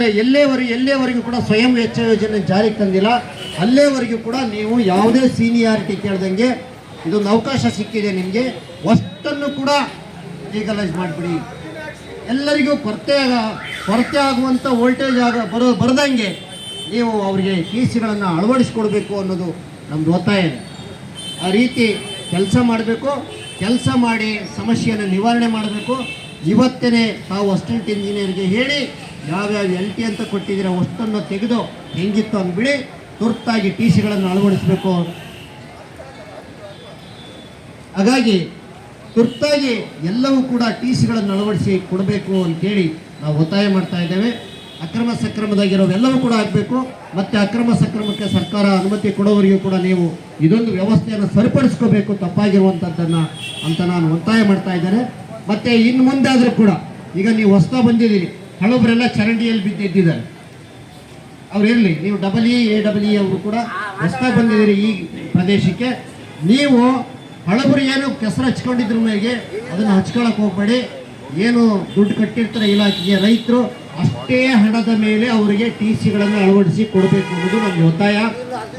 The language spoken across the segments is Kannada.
ಆದರೆ ಎಲ್ಲೇವರೆಗೆ ಎಲ್ಲೇವರೆಗೂ ಕೂಡ ಸ್ವಯಂ ವೆಚ್ಚ ಯೋಜನೆ ಜಾರಿಗೆ ತಂದಿಲ್ಲ. ಅಲ್ಲೇವರೆಗೂ ಕೂಡ ನೀವು ಯಾವುದೇ ಸೀನಿಯಾರಿಟಿ ಕೇಳ್ದಂಗೆ ಇದೊಂದು ಅವಕಾಶ ಸಿಕ್ಕಿದೆ ನಿಮಗೆ. ಅಷ್ಟನ್ನು ಕೂಡ ಲೀಗಲೈಸ್ ಮಾಡಿಬಿಡಿ. ಎಲ್ಲರಿಗೂ ಕೊರತೆ ಆಗ- ಕೊರತೆ ಆಗುವಂಥ ವೋಲ್ಟೇಜ್ ಆಗ ಬರೋ, ಬರದಂಗೆ ನೀವು ಅವರಿಗೆ ಟಿ ಸಿಗಳನ್ನು ಅಳವಡಿಸ್ಕೊಡ್ಬೇಕು ಅನ್ನೋದು ನಮ್ಮದು ಒತ್ತಾಯ. ಆ ರೀತಿ ಕೆಲಸ ಮಾಡಬೇಕು. ಕೆಲಸ ಮಾಡಿ ಸಮಸ್ಯೆಯನ್ನು ನಿವಾರಣೆ ಮಾಡಬೇಕು. ಇವತ್ತೇ ತಾವು ಅಸಿಸ್ಟೆಂಟ್ ಇಂಜಿನಿಯರ್ಗೆ ಹೇಳಿ ಯಾವ್ಯಾವ ಎಲ್ ಟಿ ಅಂತ ಕೊಟ್ಟಿದ್ದೀರಾ ಅಷ್ಟನ್ನು ತೆಗೆದು ಹೆಂಗಿತ್ತು ಅಂದ್ಬಿಡಿ ತುರ್ತಾಗಿ ಟಿ ಸಿಗಳನ್ನು ಅಳವಡಿಸಬೇಕು. ಹಾಗಾಗಿ ತುರ್ತಾಗಿ ಎಲ್ಲವೂ ಕೂಡ ಟಿ ಸಿಗಳನ್ನು ಅಳವಡಿಸಿ ಕೊಡಬೇಕು ಅಂತೇಳಿ ನಾವು ಒತ್ತಾಯ ಮಾಡ್ತಾ ಇದ್ದೇವೆ. ಅಕ್ರಮ ಸಕ್ರಮದಾಗಿರೋವೆಲ್ಲವೂ ಕೂಡ ಆಗಬೇಕು. ಮತ್ತು ಅಕ್ರಮ ಸಕ್ರಮಕ್ಕೆ ಸರ್ಕಾರ ಅನುಮತಿ ಕೊಡೋವರೆಗೂ ಕೂಡ ನೀವು ಇದೊಂದು ವ್ಯವಸ್ಥೆಯನ್ನು ಸರಿಪಡಿಸ್ಕೋಬೇಕು ತಪ್ಪಾಗಿರುವಂಥದ್ದನ್ನು ಅಂತ ನಾನು ಒತ್ತಾಯ ಮಾಡ್ತಾ ಇದ್ದೇನೆ. ಮತ್ತು ಇನ್ನು ಮುಂದೆ ಆದರೂ ಕೂಡ, ಈಗ ನೀವು ಹೊಸ್ತಾ ಬಂದಿದ್ದೀರಿ. ಹಳಬರೆಲ್ಲ ಚರಂಡಿಯಲ್ಲಿ ಬಿದ್ದಿದ್ದಿದ್ದಾರೆ ಅವ್ರು ಇರಲಿ ನೀವು double E A double E ಅವರು ಕೂಡ ಹೊಸ್ದಾಗಿ ಬಂದಿದ್ದೀರಿ ಈ ಪ್ರದೇಶಕ್ಕೆ. ನೀವು ಹಳಬರು ಏನು ಕೆಸರು ಹಚ್ಕೊಂಡಿದ್ರ ಮೇಲೆ ಅದನ್ನು ಹಚ್ಕೊಳಕ್ ಹೋಗ್ಬೇಡಿ. ಏನು ದುಡ್ಡು ಕಟ್ಟಿರ್ತಾರೆ ಇಲಾಖೆಗೆ ರೈತರು ಅಷ್ಟೇ ಹಣದ ಮೇಲೆ ಅವರಿಗೆ ಟಿ ಸಿಗಳನ್ನು ಅಳವಡಿಸಿ ಕೊಡಬೇಕು ಅನ್ನೋದು ನಮ್ಮ ಒತ್ತಾಯ.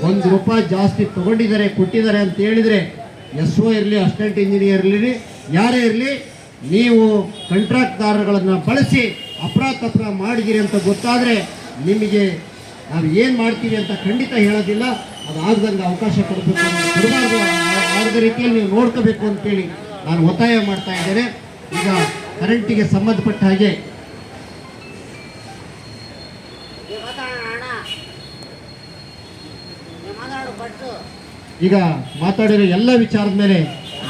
ಒಂದು ರೂಪಾಯಿ ಜಾಸ್ತಿ ತಗೊಂಡಿದ್ದಾರೆ ಕೊಟ್ಟಿದ್ದಾರೆ ಅಂತ ಹೇಳಿದರೆ ಎಸ್ ಒ ಇರಲಿ ಅಸಿಸ್ಟೆಂಟ್ ಇಂಜಿನಿಯರ್ ಇರಲಿ ಯಾರೇ ಇರಲಿ ನೀವು ಕಂಟ್ರಾಕ್ಟ್ದಾರರುಗಳನ್ನು ಬಳಸಿ ಅಪರಾಧ ಮಾಡಿದಿರಿ ಅಂತ ಗೊತ್ತಾದರೆ ನಿಮಗೆ ನಾವು ಏನು ಮಾಡ್ತೀವಿ ಅಂತ ಖಂಡಿತ ಹೇಳೋದಿಲ್ಲ. ಅದು ಆಗದಂಗೆ ಅವಕಾಶ ಕೊಡಬೇಕು ಕೊಡಬಾರ್ದು. ಆಗದ ರೀತಿಯಲ್ಲಿ ನೀವು ನೋಡ್ಕೋಬೇಕು ಅಂತೇಳಿ ನಾನು ಒತ್ತಾಯ ಮಾಡ್ತಾ ಇದ್ದೇನೆ. ಈಗ ಕರೆಂಟಿಗೆ ಸಂಬಂಧಪಟ್ಟ ಹಾಗೆ ಈಗ ಮಾತಾಡಿರೋ ಎಲ್ಲ ವಿಚಾರದ ಮೇಲೆ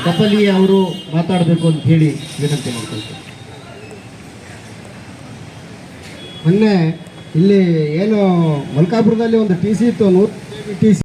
ಡಬಲ್ ಅವರು ಮಾತಾಡಬೇಕು ಅಂತ ಹೇಳಿ ವಿನಂತಿ ಮಾಡ್ಕೊಳ್ತೀನಿ. ಮೊನ್ನೆ ಇಲ್ಲಿ ಏನು ಮಲ್ಕಾಪುರದಲ್ಲಿ ಒಂದು ಟಿ ಸಿ ಇತ್ತು ನೂರು ಟಿ ಸಿ.